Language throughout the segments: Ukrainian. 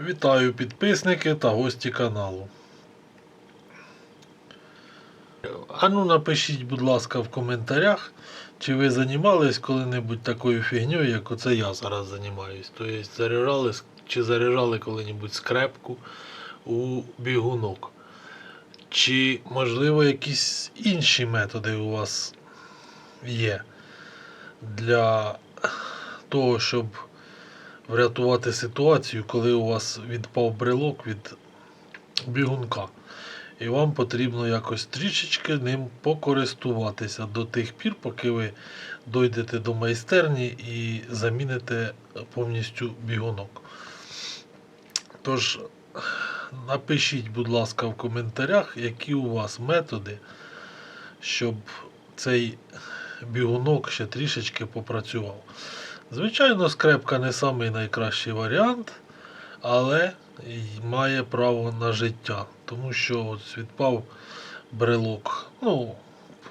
Вітаю підписники та гості каналу. Ану напишіть, будь ласка, в коментарях, чи ви займались коли-небудь такою фігньою, як оце я зараз займаюсь. Тобто заряджали чи заряджали коли-небудь скрепку у бігунок. Чи, можливо, якісь інші методи у вас є для того, щоб врятувати ситуацію, коли у вас відпав брелок від бігунка. І вам потрібно якось трішечки ним покористуватися до тих пір, поки ви дойдете до майстерні і заміните повністю бігунок. Тож, напишіть, будь ласка, в коментарях, які у вас методи, щоб цей бігунок ще трішечки попрацював. Звичайно, скрепка не самий найкращий варіант, але має право на життя. Тому що от відпав брелок. Ну,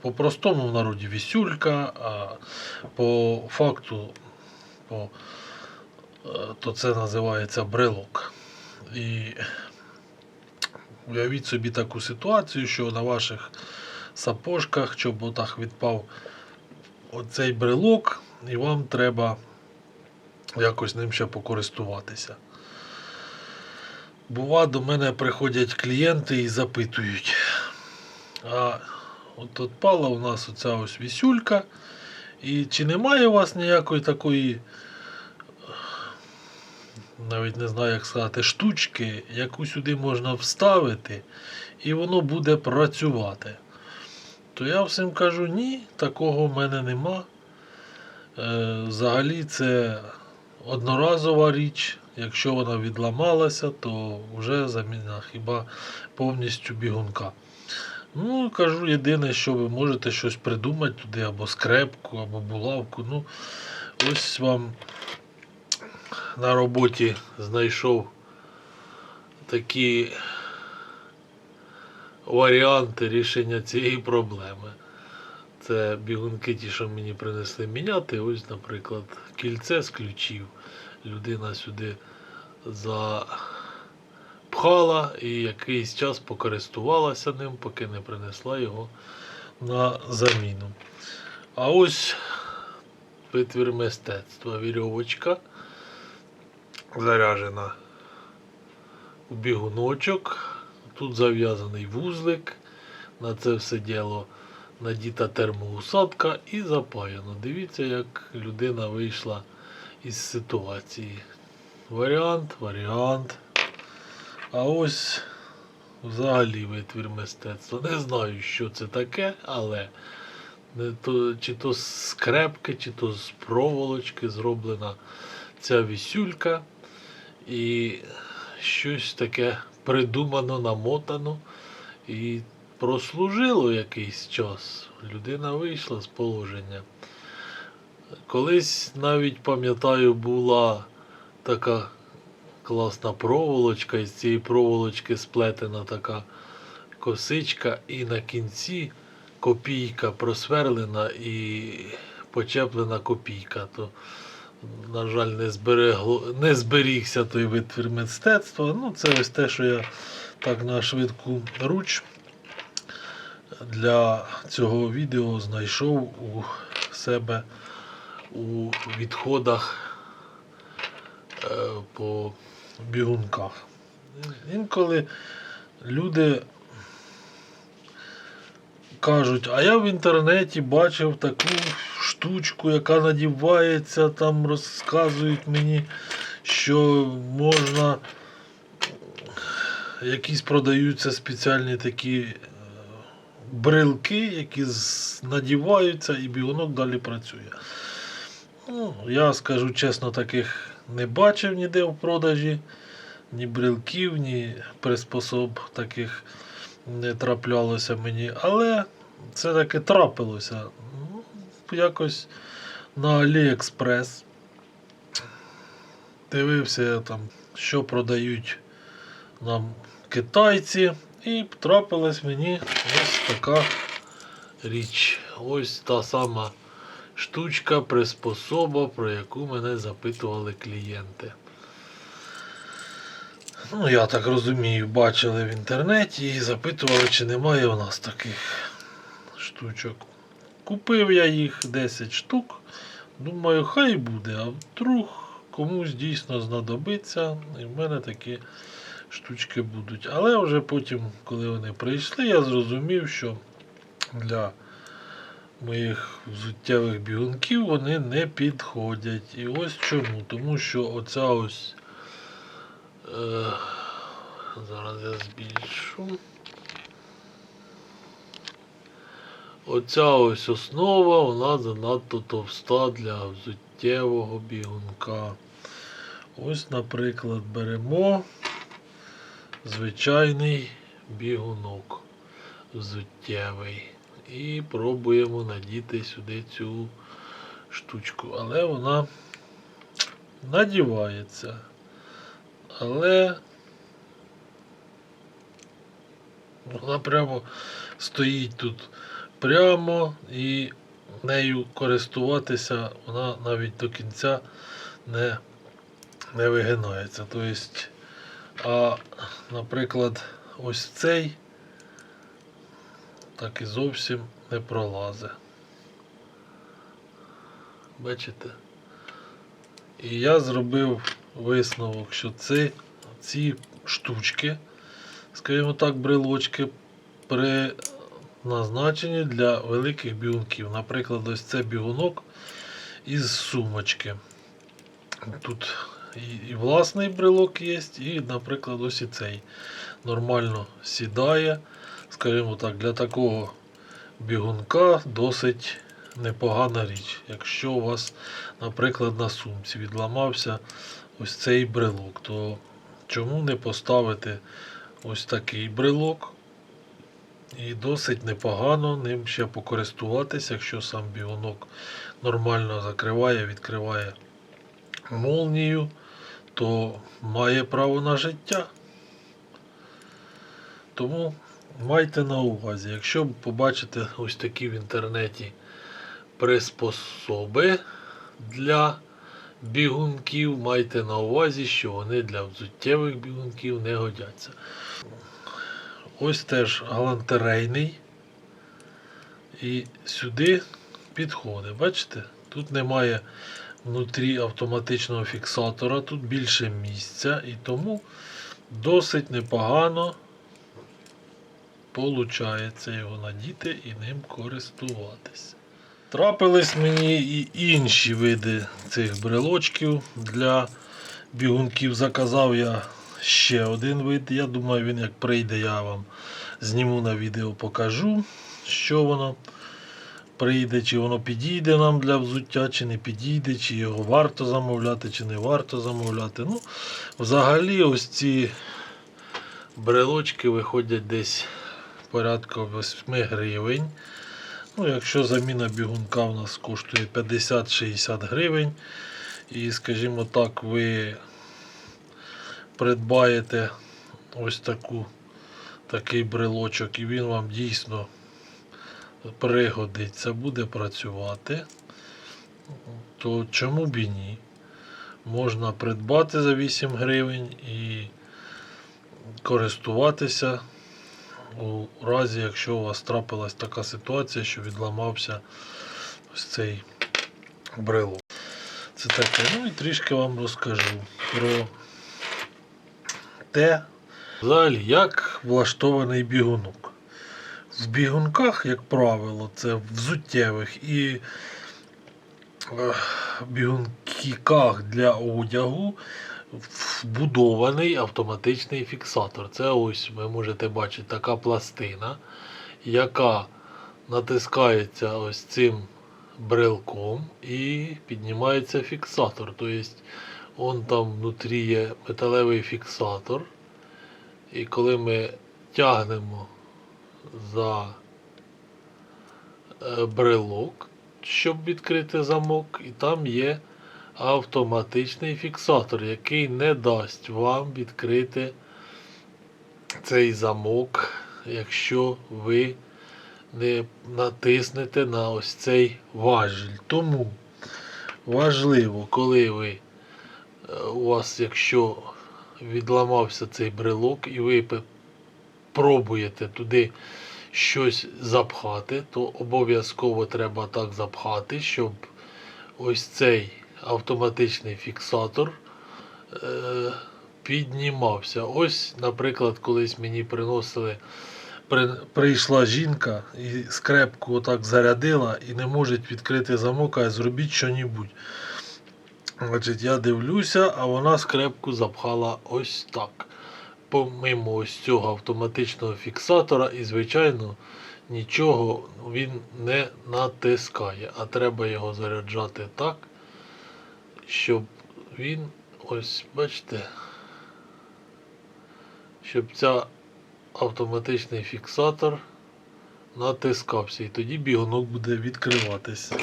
по-простому в народі вісюлька, а по факту по, е, то це називається брелок. І уявіть собі таку ситуацію, що на ваших сапожках, чоботах відпав оцей брелок, і вам треба якось ним ще покористуватися. Бува, до мене приходять клієнти і запитують. А от отпала у нас оця ось вісюлька. І чи немає у вас ніякої такої, навіть не знаю, як сказати, штучки, яку сюди можна вставити, і воно буде працювати. То я всім кажу, ні, такого в мене нема. Е, Взагалі це одноразова річ. Якщо вона відламалася, то вже заміна хіба повністю бігунка. Ну, кажу, єдине, що ви можете щось придумати туди, або скрепку, або булавку. Ну, ось вам на роботі знайшов такі варіанти рішення цієї проблеми. Це бігунки, ті, що мені принесли міняти. Ось, наприклад, кільце з ключів. Людина сюди запхала і якийсь час покористувалася ним, поки не принесла його на заміну. А ось витвір мистецтва. Вірьовочка заряжена у бігуночок. Тут зав'язаний вузлик. На це все діло надіта термоусадка і запаяно. Дивіться, як людина вийшла із ситуації. Варіант, варіант. А ось взагалі витвір мистецтва. Не знаю, що це таке, але то, чи то з скрепки, чи то з проволочки зроблена ця вісюлька. І щось таке придумано, намотано. І прослужило якийсь час. Людина вийшла з положення. Колись навіть пам'ятаю, була така класна проволочка, із цієї проволочки сплетена така косичка, і на кінці копійка просверлена і почеплена копійка. То, на жаль, не, зберегло, не зберігся той витвір мистецтва. Ну, це ось те, що я так на швидку руч для цього відео знайшов у себе у відходах е, по бігунках. Інколи люди кажуть, а я в інтернеті бачив таку штучку, яка надівається, там розказують мені, що можна якісь продаються спеціальні такі брелки, які надіваються і бігунок далі працює. Ну, я скажу чесно, таких не бачив ніде в продажі. Ні брелків, ні приспособ таких не траплялося мені. Але це таки трапилося. Ну, якось на AliExpress. Дивився там, що продають нам китайці. І трапилась мені ось така річ. Ось та сама штучка, приспособа, про яку мене запитували клієнти. ну я так розумію, бачили в інтернеті і запитували, чи немає у нас таких штучок. Купив я їх 10 штук. Думаю, хай буде, а вдруг комусь дійсно знадобиться, і в мене такі штучки будуть. Але вже потім, коли вони прийшли, я зрозумів, що для моїх взуттєвих бігунків вони не підходять. І ось чому. Тому що оця ось. Е, зараз я збільшу. Оця ось основа, вона занадто товста для взуттєвого бігунка. Ось, наприклад, беремо звичайний бігунок взуттєвий. І пробуємо надіти сюди цю штучку. Але вона надівається. Але вона прямо стоїть тут прямо і нею користуватися вона навіть до кінця не, не вигинається. Тобто, а, наприклад, ось цей так і зовсім не пролазить. Бачите? І я зробив висновок, що ці, ці штучки, скажімо так, брелочки призначені для великих бігунків. Наприклад, ось це бігунок із сумочки. Тут і, і власний брелок є, і, наприклад, ось і цей нормально сідає. Скажімо так, для такого бігунка досить непогана річ. Якщо у вас, наприклад, на сумці відламався ось цей брелок, то чому не поставити ось такий брелок? І досить непогано ним ще покористуватися, якщо сам бігунок нормально закриває, відкриває молнію, то має право на життя. Тому майте на увазі, якщо побачите ось такі в інтернеті приспособи для бігунків, майте на увазі, що вони для взуттєвих бігунків не годяться. Ось теж галантерейний. І сюди підходить. Бачите? Тут немає внутрі автоматичного фіксатора, тут більше місця і тому досить непогано получається його надіти і ним користуватися. Трапились мені і інші види цих брелочків для бігунків. Заказав я ще один вид. Я думаю, він як прийде, я вам зніму на відео, покажу, що воно прийде, чи воно підійде нам для взуття, чи не підійде, чи його варто замовляти, чи не варто замовляти. Ну, Взагалі, ось ці брелочки виходять десь порядка 8 гривень. Ну, Якщо заміна бігунка у нас коштує 50-60 гривень, і, скажімо так, ви придбаєте ось таку, такий брелочок, і він вам дійсно пригодиться, буде працювати, то чому б і ні? Можна придбати за 8 гривень і користуватися у разі, якщо у вас трапилась така ситуація, що відламався ось цей брелок. Це таке. Ну і трішки вам розкажу про те, взагалі, як влаштований бігунок. В бігунках, як правило, це взуттєвих і е, бігунках для одягу вбудований автоматичний фіксатор. Це ось ви можете бачити така пластина, яка натискається ось цим брелком і піднімається фіксатор. Тобто, он там внутрі є металевий фіксатор. І коли ми тягнемо за е, брелок, щоб відкрити замок, і там є автоматичний фіксатор, який не дасть вам відкрити цей замок, якщо ви не натиснете на ось цей важіль. Тому важливо, коли ви е, у вас, якщо відламався цей брелок і ви пробуєте туди щось запхати, то обов'язково треба так запхати, щоб ось цей автоматичний фіксатор е, піднімався. Ось, наприклад, колись мені приносили. При, прийшла жінка і скрепку отак зарядила і не може відкрити замок, а зробіть що-небудь. Значить, я дивлюся, а вона скрепку запхала ось так. Помимо ось цього автоматичного фіксатора, і, звичайно, нічого він не натискає. А треба його заряджати так, щоб він, ось, бачите, щоб ця автоматичний фіксатор натискався. І тоді бігунок буде відкриватися.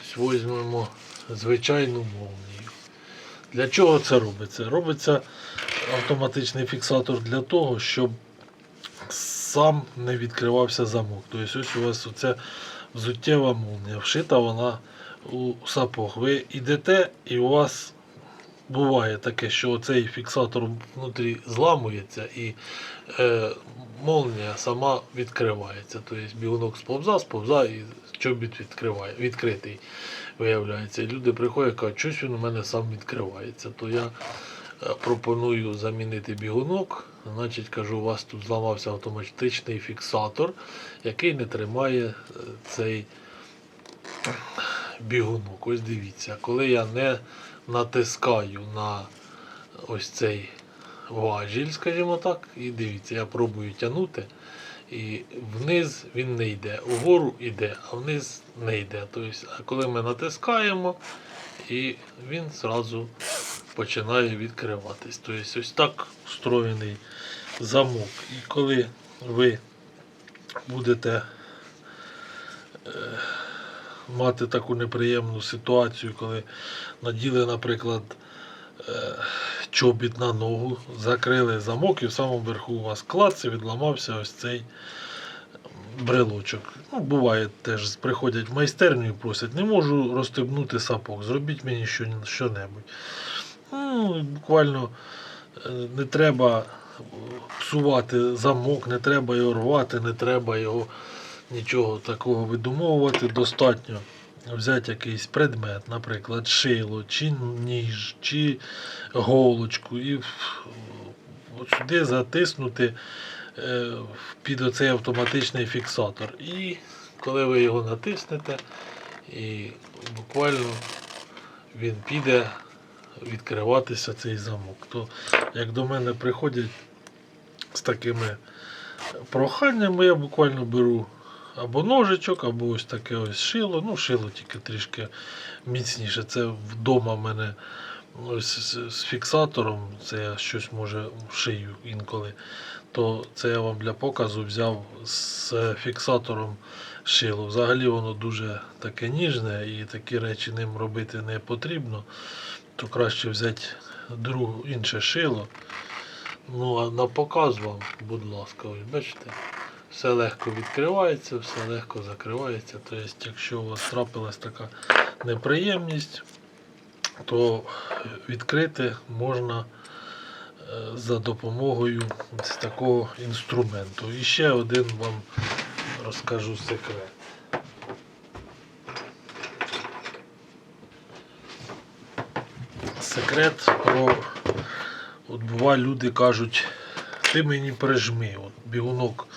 Ось Візьмемо звичайну молнію. Для чого це робиться? Робиться автоматичний фіксатор для того, щоб сам не відкривався замок. Тобто ось у вас оця взуттєва молнія, вшита вона у сапог. Ви йдете і у вас буває таке, що цей фіксатор внутрі зламується і е, молнія сама відкривається. Тобто бігунок сповза, сповза і чобіт відкриває, відкритий виявляється. І люди приходять і кажуть, щось він у мене сам відкривається. То я е, пропоную замінити бігунок. Значить, кажу, у вас тут зламався автоматичний фіксатор, який не тримає е, цей бігунок. Ось дивіться, коли я не натискаю на ось цей важіль, скажімо так, і дивіться, я пробую тягнути. І вниз він не йде. Угору йде, а вниз не йде. Тобто, а коли ми натискаємо, і він зразу починає відкриватись. Тобто ось так встроєний замок. І коли ви будете е, мати таку неприємну ситуацію, коли наділи, наприклад, е, чобіт на ногу, закрили замок і в самому верху у вас клац і відламався ось цей брелочок. Ну, буває теж, приходять в майстерню і просять, не можу розстебнути сапог, зробіть мені що, що-небудь. Ну, буквально е, не треба псувати замок, не треба його рвати, не треба його нічого такого видумовувати. Достатньо взяти якийсь предмет, наприклад, шило, чи ніж, чи голочку, і от сюди затиснути е, під оцей автоматичний фіксатор. І коли ви його натиснете, і буквально він піде відкриватися цей замок. То як до мене приходять з такими проханнями, я буквально беру або ножичок, або ось таке ось шило. Ну, шило тільки трішки міцніше. Це вдома в мене ось з, фіксатором, це я щось може шию інколи. То це я вам для показу взяв з фіксатором шило. Взагалі воно дуже таке ніжне і такі речі ним робити не потрібно. То краще взяти другу, інше шило. Ну а на показ вам, будь ласка, ось бачите, все легко відкривається, все легко закривається. Тобто, якщо у вас трапилась така неприємність, то відкрити можна е, за допомогою такого інструменту. І ще один вам розкажу секрет. Секрет про От буває люди кажуть, ти мені прижми. От бігунок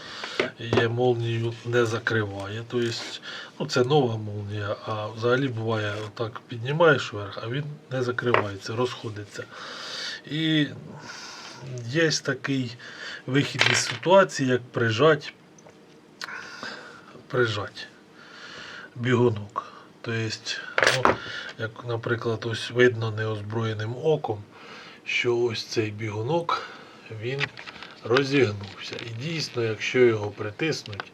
є молнію не закриває. Тобто, ну, це нова молнія, а взагалі буває, отак піднімаєш вверх, а він не закривається, розходиться. І є такий вихід із ситуації, як прижать, прижать бігунок. Тобто, ну, як, наприклад, ось видно неозброєним оком, що ось цей бігунок він розігнувся. І дійсно, якщо його притиснуть,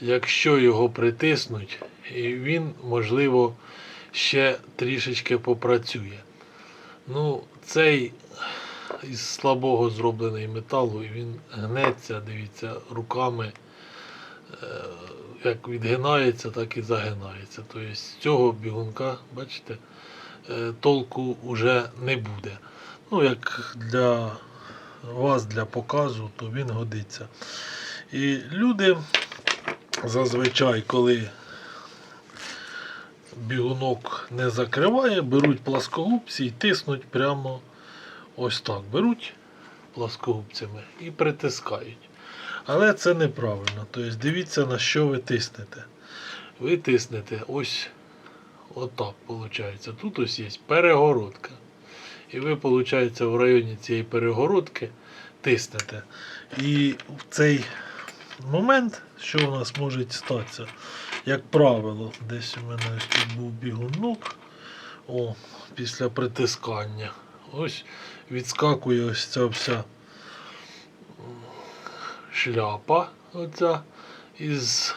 якщо його притиснуть, він, можливо, ще трішечки попрацює. Ну, цей із слабого зроблений металу, і він гнеться, дивіться, руками. е, як відгинається, так і загинається. Тобто з цього бігунка, бачите, е, толку вже не буде. Ну, як для вас, для показу, то він годиться. І люди зазвичай, коли бігунок не закриває, беруть пласкогубці і тиснуть прямо ось так. Беруть пласкогубцями і притискають. Але це неправильно. Тобто дивіться, на що ви тиснете. Ви тиснете ось отак, виходить. Тут ось є перегородка. І ви, виходить, в районі цієї перегородки тиснете. І в цей момент, що у нас може статися, як правило, десь у мене тут був бігунок. О, після притискання. Ось відскакує ось ця вся шляпа оця із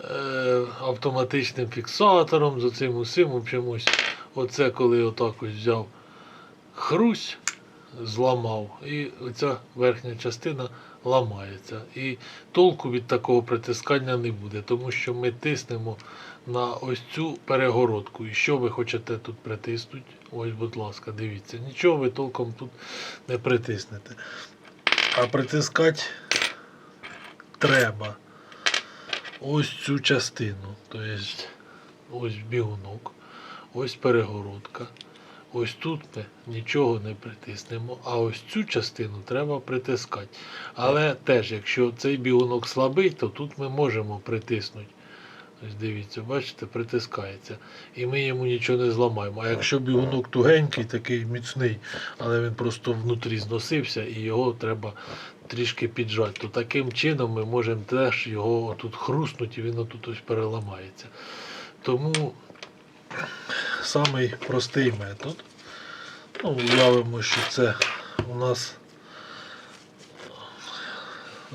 е, автоматичним фіксатором, з оцим усім. В общем, оце коли отак ось взяв хрусь, зламав, і оця верхня частина ламається. І толку від такого притискання не буде, тому що ми тиснемо на ось цю перегородку. І що ви хочете тут притиснути? Ось, будь ласка, дивіться. Нічого ви толком тут не притиснете. А притискати треба ось цю частину. Тобто ось бігунок, ось перегородка. Ось тут ми нічого не притиснемо, а ось цю частину треба притискати. Але теж, якщо цей бігунок слабий, то тут ми можемо притиснути. Ось дивіться, бачите, притискається. І ми йому нічого не зламаємо. А якщо бігунок тугенький, такий міцний, але він просто внутрі зносився і його треба трішки піджати, то таким чином ми можемо теж його отут хруснути і він отут ось переламається. Тому самий простий метод. Ну, уявимо, що це у нас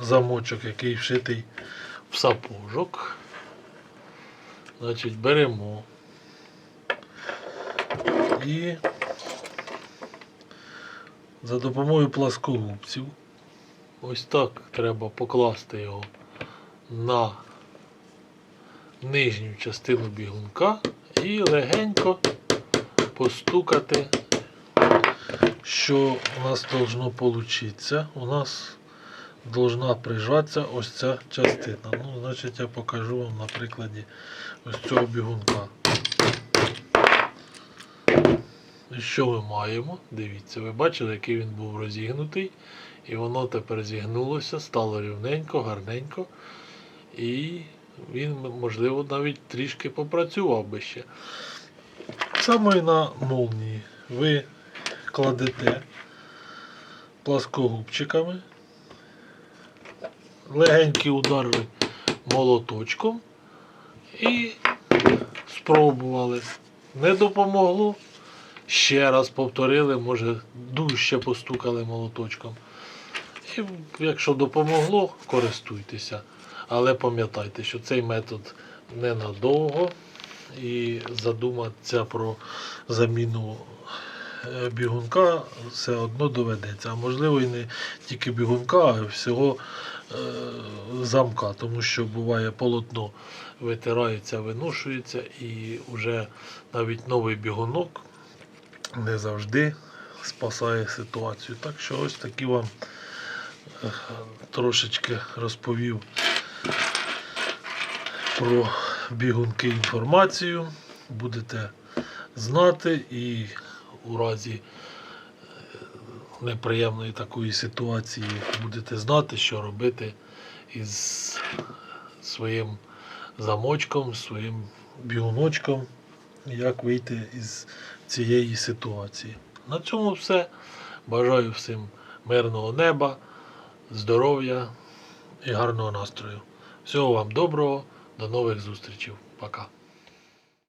замочок, який вшитий в сапожок. Значить, беремо і за допомогою пласкогубців ось так треба покласти його на нижню частину бігунка і легенько постукати, що у нас должно получитися. У нас должна прижатися ось ця частина. Ну, значить, я покажу вам на прикладі ось цього бігунка. І що ми маємо? Дивіться, ви бачили, який він був розігнутий. І воно тепер зігнулося, стало рівненько, гарненько. І він, можливо, навіть трішки попрацював би ще. Саме на молнії ви кладете пласкогубчиками, легенькі удари молоточком і спробували. Не допомогло. Ще раз повторили, може дужче постукали молоточком. І якщо допомогло, користуйтеся. Але пам'ятайте, що цей метод ненадовго і задуматися про заміну бігунка все одно доведеться. А можливо і не тільки бігунка, а всього е, замка, тому що буває полотно витирається, виношується і вже навіть новий бігунок не завжди спасає ситуацію. Так що ось такі вам е, трошечки розповів про бігунки інформацію. Будете знати і у разі е, неприємної такої ситуації будете знати, що робити із своїм замочком, своїм бігуночком, як вийти із цієї ситуації. На цьому все. Бажаю всім мирного неба, здоров'я і гарного настрою. Всього вам доброго, до нових зустрічей. Пока.